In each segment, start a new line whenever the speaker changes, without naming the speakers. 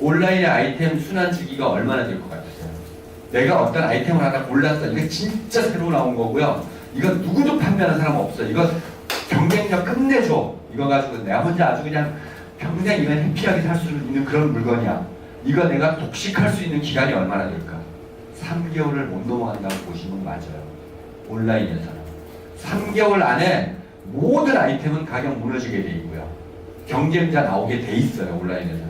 온라인의 아이템 순환 주기가 얼마나 될 것 같으세요? 내가 어떤 아이템을 하나 골랐어. 이거 진짜 새로 나온 거고요. 이거 누구도 판매하는 사람 없어. 이거 경쟁력 끝내줘. 이거 가지고 내가 혼자 아주 그냥 평생 이건 해피하게 살 수 있는 그런 물건이야. 이거 내가 독식할 수 있는 기간이 얼마나 될까? 3개월을 못 넘어간다고 보시면 맞아요. 온라인에서는. 3개월 안에 모든 아이템은 가격 무너지게 돼 있고요. 경쟁자 나오게 돼 있어요. 온라인에서.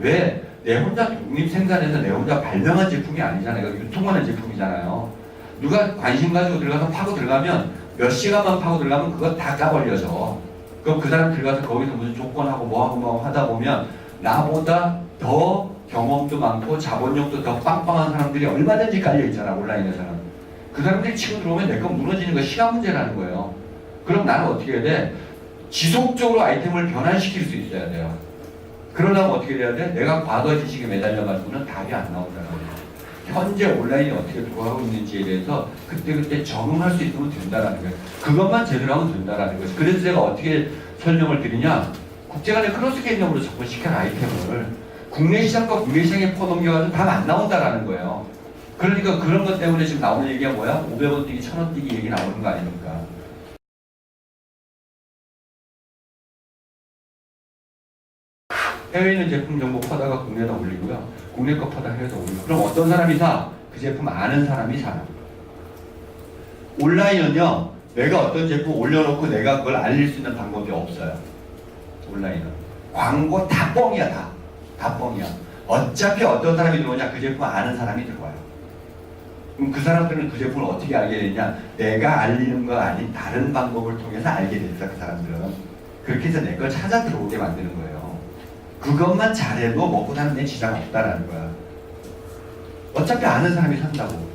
왜? 내 혼자 독립 생산해서 내 혼자 발명한 제품이 아니잖아요. 유통하는 제품이잖아요. 누가 관심 가지고 들어가서 파고 들어가면 몇 시간만 파고 들어가면 그거 다 까벌려져. 그럼 그 사람 들어가서 거기서 무슨 조건하고 뭐하고 뭐 하다 보면 나보다 더 경험도 많고 자본력도 더 빵빵한 사람들이 얼마든지 깔려 있잖아 온라인에서는. 그 사람들이 치고 들어오면 내거 무너지는 거 시간 문제라는 거예요. 그럼 나는 어떻게 해야 돼? 지속적으로 아이템을 변환시킬 수 있어야 돼요. 그러려면 어떻게 돼야 돼? 내가 과거 지식에 매달려가지고는 답이 안 나온다는 거예요. 현재 온라인이 어떻게 돌아가고 있는지에 대해서 그때그때 적응할 수 있으면 된다라는 거예요. 그것만 제대로 하면 된다라는 거죠. 그래서 제가 어떻게 설명을 드리냐? 국제간의 크로스 개념으로 접근시킨 아이템을 국내 시장과 국내 시장에 퍼넘겨가지고 답안 나온다라는 거예요. 그러니까 그런 것 때문에 지금 나오는 얘기가 뭐야? 500원 뛰기, 1000원 뛰기 얘기 나오는 거 아닙니까? 해외에 있는 제품 정보 퍼다가 국내에다 올리고요. 국내 거 퍼다 해외에다 올리고. 그럼 어떤 사람이 사? 그 제품 아는 사람이 사요. 온라인은요, 내가 어떤 제품 올려놓고 내가 그걸 알릴 수 있는 방법이 없어요. 온라인은. 광고 다 뻥이야, 다. 다 뻥이야. 어차피 어떤 사람이 들어오냐, 그 제품 아는 사람이 들어와요. 그럼 그 사람들은 그 제품을 어떻게 알게 되냐? 내가 알리는 거 아닌 다른 방법을 통해서 알게 됐어, 그 사람들은. 그렇게 해서 내 걸 찾아 들어오게 만드는 거예요. 그것만 잘해도 먹고 사는 데 지장 없다라는 거야. 어차피 아는 사람이 산다고.